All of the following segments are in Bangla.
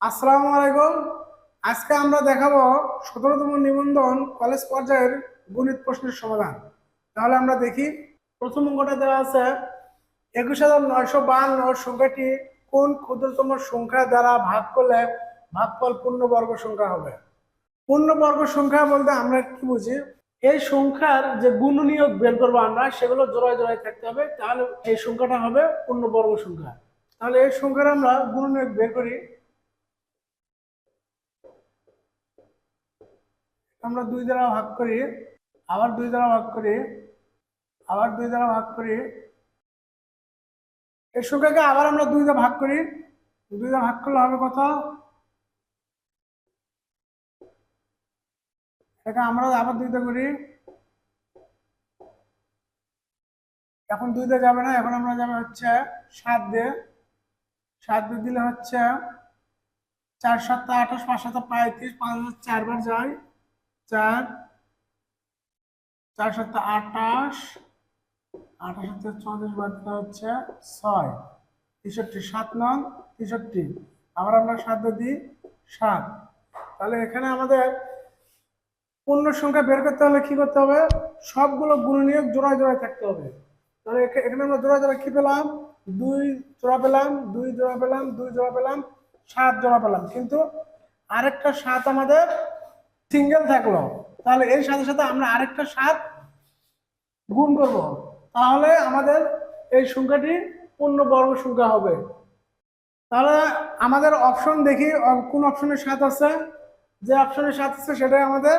আসসালামু আলাইকুম। আজকে আমরা দেখাবো সতেরোতম নিবন্ধন কলেজ পর্যায়ের গণিত প্রশ্নের সমাধান। তাহলে আমরা দেখি, প্রথম অঙ্কটা দেওয়া আছে, একুশ হাজার নয়শো বাহান্ন সংখ্যাটি কোন ক্ষুদ্রতম সংখ্যা দ্বারা ভাগ করলে ভাগফল পূর্ণবর্গ সংখ্যা হবে? পূর্ণবর্গ সংখ্যা বলতে আমরা কি বুঝি? এই সংখ্যার যে গুণনীয়ক বের করব আমরা, সেগুলো জোড়ায় জোড়ায় থাকতে হবে, তাহলে এই সংখ্যাটা হবে পূর্ণবর্গ সংখ্যা। তাহলে এই সংখ্যার আমরা গুণনীয়ক বের করি আমরা দুই দ্বারা ভাগ করি, আবার দুই দ্বারা ভাগ করি, আবার দুই দ্বারা ভাগ করি। এই সংখ্যাকে আবার আমরা দুই দ্বারা ভাগ করি। দুই দ্বারা ভাগ করলে হবে কত? এটা আমরা আবার দুইটা করি। এখন দুইটা যাবে না, এখন আমরা যাবে হচ্ছে সাত দিয়ে। সাত দিয়ে দিলে হচ্ছে চার সাতটা আঠাশ, পাঁচ সাতটা পঁয়ত্রিশ, পাঁচ হাজার চারবার যায়। চার চার সাতটা আঠাশ আঠাশ চৌত্রিশ বাদ দিলে হচ্ছে ছয়। তেষট্টি, সাত নং তেষট্টি। আবার আমরা সাত দিই সাত। তাহলে এখানে আমাদের পূর্ণ সংখ্যা বের করতে হলে কি করতে হবে? সবগুলো গুণনীয়ক জোড়ায় জোড়ায় থাকতে হবে। তাহলে এখা- এখানে আমরা জোড়া জোড়া কি পেলাম? দুই জোড়া পেলাম, দুই জোড়া পেলাম, দুই জোড়া পেলাম, সাত জোড়া পেলাম। কিন্তু আরেকটা সাত আমাদের সিঙ্গেল থাকল, তাহলে এর সাথে সাথে আমরা আরেকটা সাত গুণ করব। তাহলে আমাদের এই সংখ্যাটি পূর্ণ বর্গ সংখ্যা হবে। তাহলে আমাদের অপশন দেখি কোন অপশনের সাত আছে? যে অপশনের সাত আছে, সেটাই আমাদের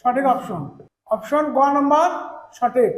সঠিক অপশন অপশন গ নম্বর, সঠিক।